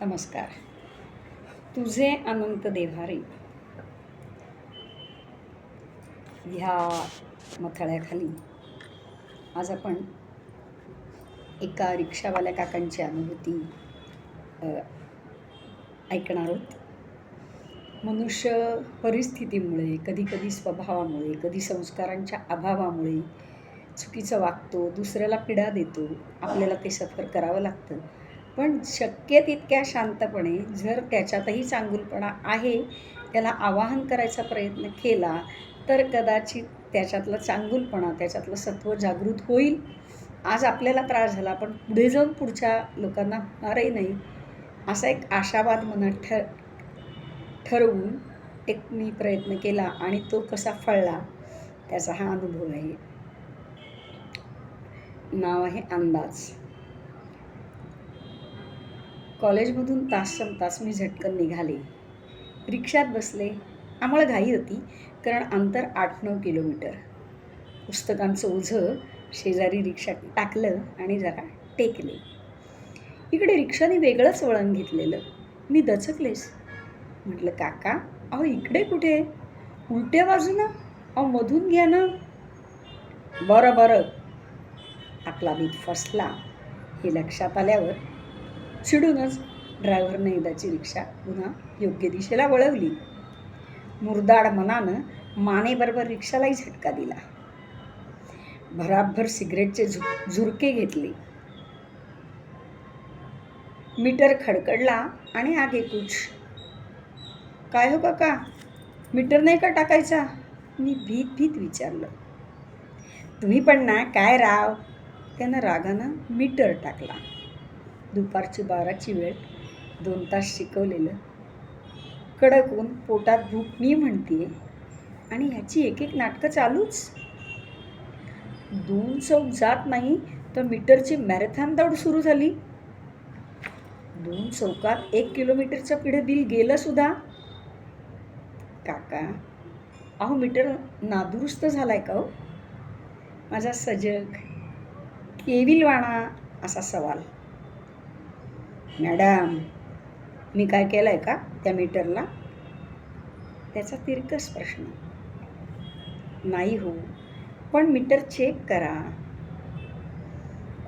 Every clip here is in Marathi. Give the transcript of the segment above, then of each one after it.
नमस्कार. तुझे अनंत देवारे ह्या मथळ्याखाली आज आपण एका रिक्षावाल्या काकांची अनुभूती ऐकणार आहोत. मनुष्य परिस्थितीमुळे कधीकधी स्वभावामुळे कधी संस्कारांच्या अभावामुळे चुकीचं वागतो दुसऱ्याला पिढा देतो आपल्याला ते सफर करावं लागतं. पण शक्य तितक्या शांतपणे जर त्याच्यातही चांगुलपणा आहे त्याला आवाहन करायचा प्रयत्न केला तर कदाचित त्याच्यातलं चांगुलपणा त्याच्यातलं सत्व जागृत होईल. आज आपल्याला त्रास झाला पण पुढे जाऊन पुढच्या लोकांना होणारही नाही असा एक आशावाद मनात ठ ठरवून एक मी प्रयत्न केला आणि तो कसा फळला त्याचा हा अनुभव आहे. नाव आहे अंदाज. कॉलेजमधून तास तास मी झटकन निघाले. रिक्षात बसले. आम्हाला घाई होती कारण अंतर आठ नऊ किलोमीटर. पुस्तकांचं ओझं शेजारी रिक्षात टाकलं आणि जरा टेकले. इकडे रिक्षाने वेगळंच वळण घेतलेलं. मी दचकलेस म्हटलं काका अहो इकडे कुठे? उलट्या बाजूनं? अहो मधून घ्या ना. बरं बरं. आपला मी फसला. हे लक्षात आल्यावर चिडूनच ड्रायव्हरने एकदाची रिक्षा पुन्हा योग्य दिशेला वळवली. मुरदाड मनानं मानेबरोबर रिक्षालाही झटका दिला. भराभर सिगरेटचे झु झुरके घेतले. मीटर खडकडला आणि आगे कुछ काय हो काका? मीटर नाही का टाकायचा? मी भीत भीत विचारलं. तुम्ही पण ना काय राव? त्यानं रागानं मीटर टाकला. दुपारची बाराची वेळ दोन तास शिकवलेलं. कडक ऊन पोटात भूक मी म्हणते आणि ह्याची एक एक नाटकं चालूच. दोन चौक जात नाही तर मीटरची मॅरेथॉन दौड सुरू झाली. दोन चौकात एक किलोमीटरच्या पिढं बिल गेलं सुद्धा. काका अहो मीटर नादुरुस्त झालाय का हो? माझा सजग केविलवाणा असा सवाल. मॅडम मी काय केलं आहे का त्या मीटरला? त्याचा तिरकस प्रश्न. नाही हो पण मीटर चेक करा.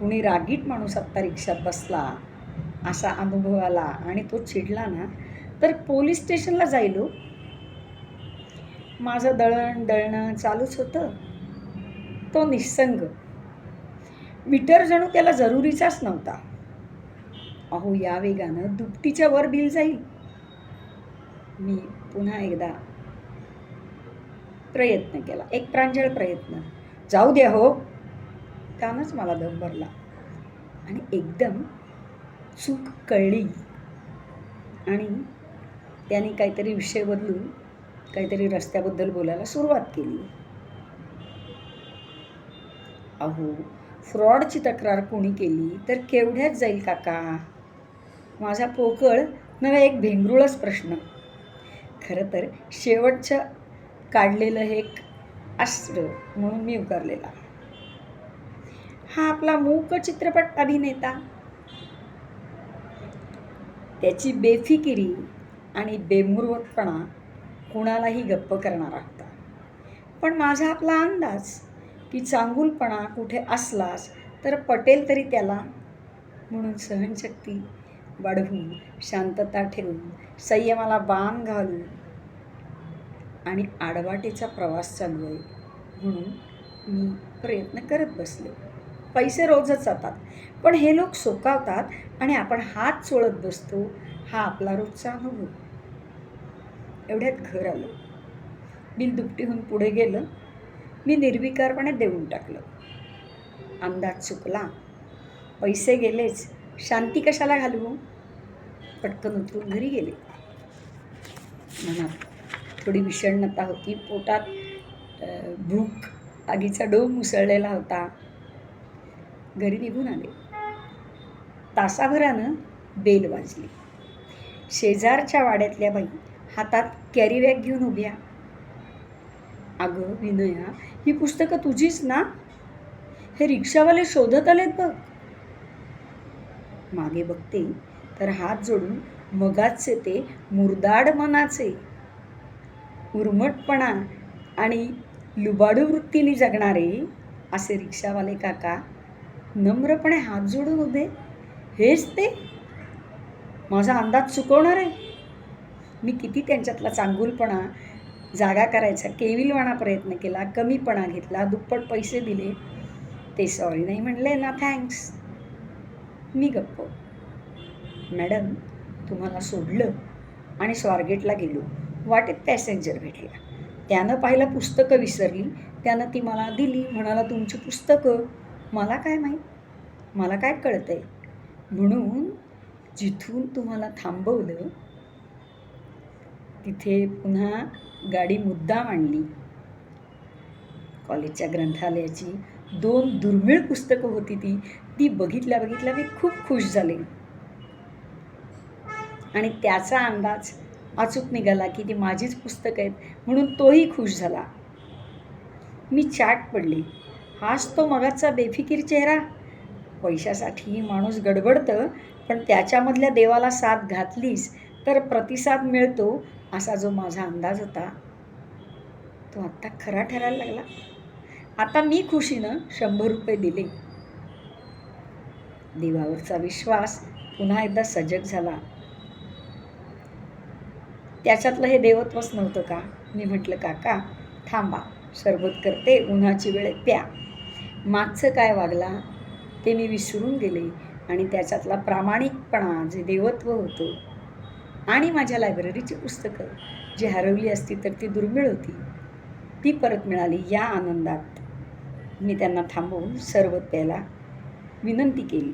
कुणी रागीट माणूस आत्ता रिक्षात बसला असा अनुभव आला आणि तो चिडला ना तर पोलीस स्टेशनला जाईल माझं दळण दळणं चालूच होतं. तो निसंग. मीटर जणू त्याला जरुरीचाच नव्हता. अहो या वेगानं दुपटीच्या वर बिल जाईल. मी पुन्हा एकदा प्रयत्न केला. एक प्रांजळ प्रयत्न. जाऊ द्या हो त्यानंच मला दम भरला. आणि एकदम चूक कळली. आणि त्याने काहीतरी विषय बदलून काहीतरी रस्त्याबद्दल बोलायला सुरुवात केली. अहो फ्रॉडची तक्रार कोणी केली? तर केवढ्याच जाईल काका? माझा पोकळ नव्हे एक भेंगरुळच प्रश्न. खरं तर शेवटचं काढलेलं हे एक अस्त्र म्हणून मी उकारलेला हा आपला मूक चित्रपट अभिनेता. त्याची बेफिकिरी आणि बेमुरवटपणा कुणालाही गप्प करणारा होता. पण माझा आपला अंदाज की चांगुलपणा कुठे असलाच तर पटेल तरी त्याला म्हणून सहनशक्ती वाढवून शांतता ठेवून संयमाला बाण घालून आणि आडवाटेचा प्रवास चालू आहे. म्हणून मी प्रयत्न करत बसले. पैसे रोजच जातात पण हे लोक सोकावतात आणि आपण हात चोळत बसतो. हा आपला रोजचा अनुभव. एवढ्यात घर आलं. बिल दुपटीहून पुढे गेलं. मी निर्विकारपणे देऊन टाकलं. अंदाज चुकला. पैसे गेलेच. शांती कशाला घालवू? पटकन उतरून घरी गेले. मनात थोडी विषण्णता होती. पोटात भूक आगीचा डोम मुसळलेला होता. घरी निघून आले. तासाभरानं बेल वाजली. शेजारच्या वाड्यातल्या बाई हातात कॅरीबॅग घेऊन उभ्या. अगं विनया ही पुस्तकं तुझीच ना? हे रिक्षावाले शोधत आलेत बघ. मागे बघते तर हात जोडून मगाचे ते मुरदाड मनाचे. उर्मटपणा आणि लुबाडू वृत्तीने जगणारे असे रिक्षावाले काका नम्रपणे हात जोडून उभे. हेच ते? माझा अंदाज चुकवणार आहे? मी किती त्यांच्यातला चांगुलपणा जागा करायचा केविलवाणा प्रयत्न केला कमीपणा घेतला दुप्पट पैसे दिले ते सॉरी नाही म्हणले ना थँक्स मी गप्प. मॅडम तुम्हाला सोडलं आणि स्वारगेटला गेलो. वाटेत पॅसेंजर भेटला. त्यानं पाहिलं पुस्तकं विसरली. त्यानं ती मला दिली. म्हणाला तुमची पुस्तकं? मला काय माहीत? मला काय कळतंय? म्हणून जिथून तुम्हाला थांबवलं तिथे पुन्हा गाडी मुद्दाम आणली. कॉलेजच्या ग्रंथालयाची दोन दुर्मिळ पुस्तकं होती ती. ती बघितल्या बघितल्या मी खूप खुश झाले. आणि त्याचा अंदाज अचूक निघाला की ती माझीच पुस्तकं आहेत म्हणून तोही खुश झाला. मी चाट पडली. हाच तो मगाचा बेफिकीर चेहरा. पैशासाठी माणूस गडबडतं पण त्याच्यामधल्या देवाला साथ घातलीस तर प्रतिसाद मिळतो असा जो माझा अंदाज होता. तो आत्ता खरा ठरायला लागला. आता मी खुशीनं शंभर रुपये दिले. देवावरचा विश्वास पुन्हा एकदा सजग झाला. त्याच्यातलं हे देवत्वच नव्हतं का? मी म्हटलं काका थांबा. सरबत करते उन्हाची वेळ प्या. मागचं काय वागला? ते मी विसरून गेले आणि त्याच्यातला प्रामाणिकपणा जे देवत्व होतं आणि माझ्या लायब्ररीची पुस्तकं जी हरवली असती तर ती दुर्मिळ होती ती परत मिळाली या आनंदात. मी त्यांना थांबवून सरबत प्यायला विनंती केली.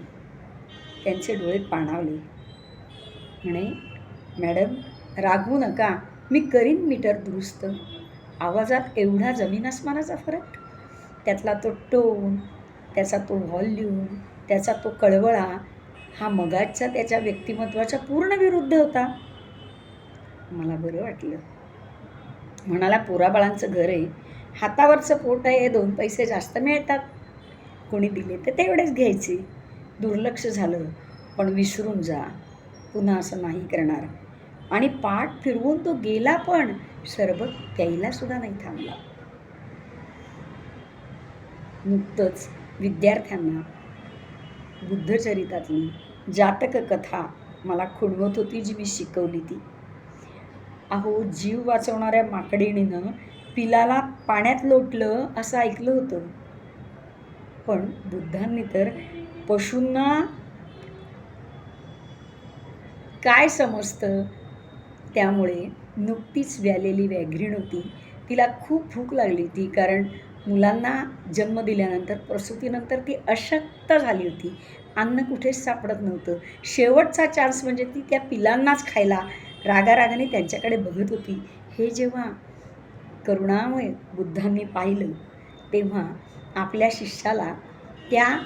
त्यांचे डोळे पाणावले. म्हणे मॅडम रागवू नका. मी करीन मीटर दुरुस्त. आवाजात एवढा जमीन आसमानाचा फरक? त्यातला तो टोन त्याचा तो व्हॉल्यूम त्याचा तो कळवळा हा मगाच्या त्याच्या व्यक्तिमत्वाच्या पूर्ण विरुद्ध होता. मला बरं वाटलं. म्हणाला पोराबाळांचं घर आहे. हातावरचं पोट आहे दोन पैसे जास्त मिळतात. कोणी दिले तर तेवढेच घ्यायचे. दुर्लक्ष झालं पण विसरून जा. पुन्हा असं नाही करणार. आणि पाठ फिरवून तो गेला पण सरबत प्यायला सुद्धा नाही थांबला. नुकतंच विद्यार्थ्यांना बुद्धचरितातली जातक कथा मला खुणवत होती जी मी शिकवली ती. अहो जीव वाचवणाऱ्या माकडीणीनं पिलाला पाण्यात लोटलं असं ऐकलं होतं. पण बुद्धांनी तर पशूंना काय समजतं? त्यामुळे नुकतीच व्यालेली व्याघ्रीण होती. तिला खूप भूक लागली होती कारण मुलांना जन्म दिल्यानंतर प्रसूतीनंतर ती अशक्त झाली होती. अन्न कुठेच सापडत नव्हतं. शेवटचा चान्स म्हणजे ती त्या पिलांनाच खायला रागारागाने त्यांच्याकडे बघत होती. हे जेव्हा करुणामय बुद्धांनी पाहिलं तेव्हा आपल्या शिष्याला त्या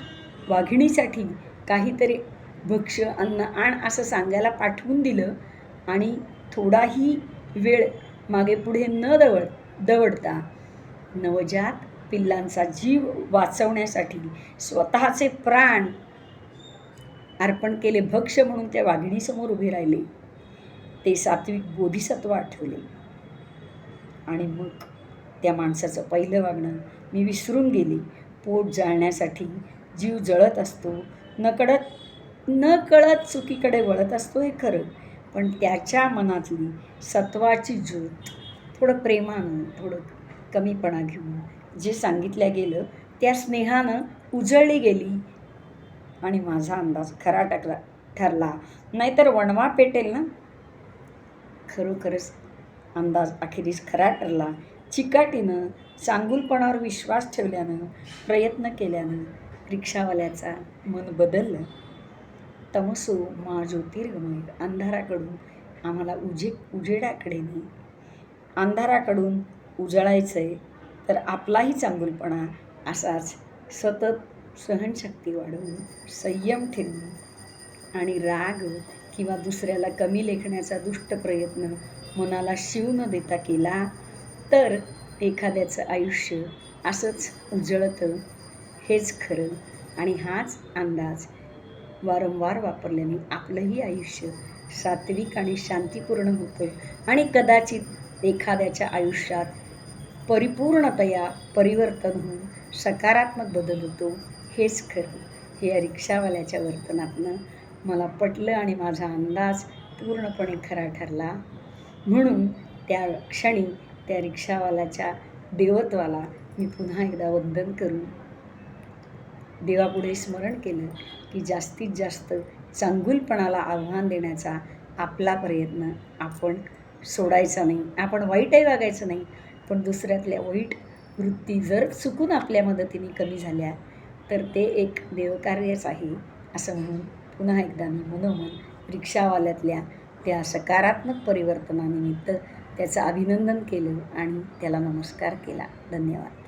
वाघिणीसाठी काहीतरी भक्ष्य अन्न आण असं सांगायला पाठवून दिलं आणि थोडाही वेळ मागे पुढे न दवड दवडता नवजात पिल्लांचा जीव वाचवण्यासाठी स्वतःचे प्राण अर्पण केले भक्ष म्हणून त्या वाघिणीसमोर उभे राहिले. ते सात्विक बोधिसत्व आठवले. आणि मग त्या माणसाचं पहिलं वागणं. मी विसरून गेली. पोट जाळण्यासाठी जीव जळत असतो. नकळत न कळत चुकीकडे वळत असतो हे खरं. पण त्याच्या मनातली सत्वाची ज्योत थोडं प्रेमानं थोडं कमीपणा घेऊन जे सांगितलं गेलं त्या स्नेहानं उजळली गेली आणि माझा अंदाज खरा टकला ठरला. नाहीतर वणवा पेटेल ना? खरोखरच अंदाज अखेरीस खरा ठरला. चिकाटीनं चांगुलपणावर विश्वास ठेवल्यानं प्रयत्न केल्यानं रिक्षावाल्याचा मन बदललं. तमसो मा ज्योतिर्गमय अंधाराकडून आम्हाला उजे उजेडाकडे नाही अंधाराकडून उजळायचं आहे तर आपलाही चांगुलपणा असाच सतत सहनशक्ती वाढवून संयम ठेवून आणि राग किंवा दुसऱ्याला कमी लेखण्याचा दुष्ट प्रयत्न मनाला शिव न देता केला तर एखाद्याचं आयुष्य असंच उजळतं हेच खरं आणि हाच अंदाज. वारंवार वापरल्याने आपलंही आयुष्य सात्विक आणि शांतीपूर्ण होतं आणि कदाचित एखाद्याच्या आयुष्यात परिपूर्णतया परिवर्तन होऊन सकारात्मक बदल होतो हेच खरं. हे या रिक्षावाल्याच्या वर्तनातनं मला पटलं आणि माझा अंदाज पूर्णपणे खरा ठरला. म्हणून त्या क्षणी त्या रिक्षावाल्याच्या देवत्वाला मी पुन्हा एकदा वंदन करून देवापुढे स्मरण केलं की जास्तीत जास्त चांगुलपणाला आव्हान देण्याचा आपला प्रयत्न आपण सोडायचा नाही. आपण वाईटही वागायचं नाही पण दुसऱ्यातल्या वाईट वृत्ती जर चुकून आपल्या मदतीने कमी झाल्या तर ते एक देवकार्यच आहे असं म्हणून पुन्हा एकदा मी मनोमन रिक्षावाल्यातल्या त्या सकारात्मक परिवर्तनानिमित्त त्याचं अभिनंदन केलं आणि त्याला नमस्कार केला. धन्यवाद.